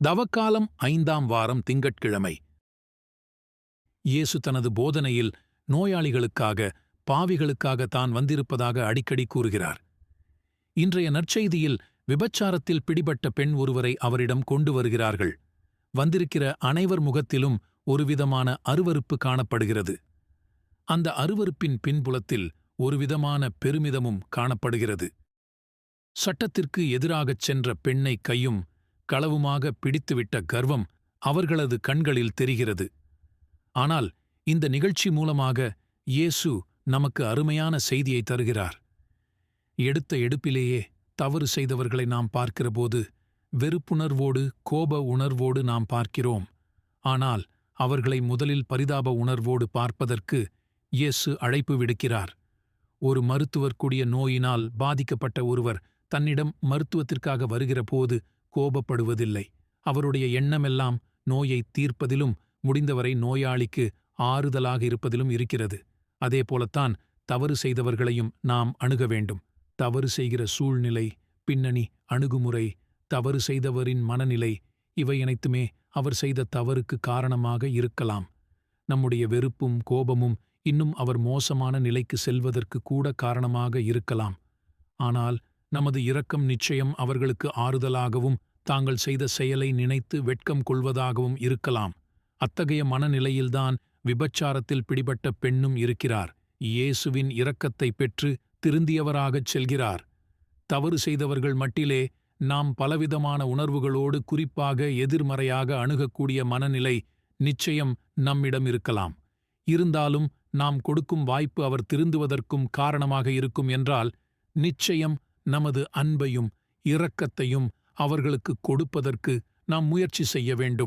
தவக்காலம் ஐந்தாம் வாரம் திங்கட்கிழமை. இயேசு தனது போதனையில் நோயாளிகளுக்காக பாவிகளுக்காக தான் வந்திருப்பதாக அடிக்கடி கூறுகிறார். இன்றைய நற்செய்தியில் விபச்சாரத்தில் பிடிபட்ட பெண் ஒருவரை அவரிடம் கொண்டு வருகிறார்கள். வந்திருக்கிற அனைவர் முகத்திலும் ஒருவிதமான அருவருப்பு காணப்படுகிறது. அந்த அருவருப்பின் பின்புலத்தில் ஒருவிதமான பெருமிதமும் காணப்படுகிறது. சட்டத்திற்கு எதிராகச் சென்ற பெண்ணை கையும் களவுமாக பிடித்துவிட்ட கர்வம் அவர்களது கண்களில் தெரிகிறது. ஆனால் இந்த நிகழ்ச்சி மூலமாக இயேசு நமக்கு அருமையான செய்தியை தருகிறார். எடுத்த எடுப்பிலேயே தவறு செய்தவர்களை நாம் பார்க்கிறபோது வெறுப்புணர்வோடு கோப உணர்வோடு நாம் பார்க்கிறோம். ஆனால் அவர்களை முதலில் பரிதாப உணர்வோடு பார்ப்பதற்கு இயேசு அழைப்பு விடுக்கிறார். ஒரு மருத்துவர் கூடிய நோயினால் பாதிக்கப்பட்ட ஒருவர் தன்னிடம் மருத்துவத்திற்காக வருகிறபோது கோபப்படுவதில்லை. அவருடைய எண்ணமெல்லாம் நோயை தீர்ப்பதிலும் முடிந்தவரை நோயாளிக்கு ஆறுதலாக இருப்பதிலும் இருக்கிறது. அதேபோலத்தான் தவறு செய்தவர்களையும் நாம் அணுக வேண்டும். தவறு செய்கிற சூழ்நிலை பின்னணி அணுகுமுறை தவறு செய்தவரின் மனநிலை இவை அனைத்துமே அவர் செய்த தவறுக்கு காரணமாக இருக்கலாம். நம்முடைய வெறுப்பும் கோபமும் இன்னும் அவர் மோசமான நிலைக்கு செல்வதற்கு கூட காரணமாக இருக்கலாம். ஆனால் நமது இரக்கம் நிச்சயம் அவர்களுக்கு ஆறுதலாகவும் தாங்கள் செய்த செயலை நினைத்து வெட்கம் கொள்வதாகவும் இருக்கலாம். அத்தகைய மனநிலையில்தான் விபச்சாரத்தில் பிடிபட்ட பெண்ணும் இருக்கிறார். இயேசுவின் இரக்கத்தை பெற்று திருந்தியவராகச் செல்கிறார். தவறு செய்தவர்கள் மட்டிலே நாம் பலவிதமான உணர்வுகளோடு குறிப்பாக எதிர்மறையாக அணுகக்கூடிய மனநிலை நிச்சயம் நம்மிடம் இருக்கலாம். இருந்தாலும் நாம் கொடுக்கும் வாய்ப்பு அவர் திருந்துவதற்கும் காரணமாக இருக்கும் என்றால் நிச்சயம் நமது அன்பையும் இரக்கத்தையும் அவர்களுக்கு கொடுப்பதற்கு நாம் முயற்சி செய்ய வேண்டும்.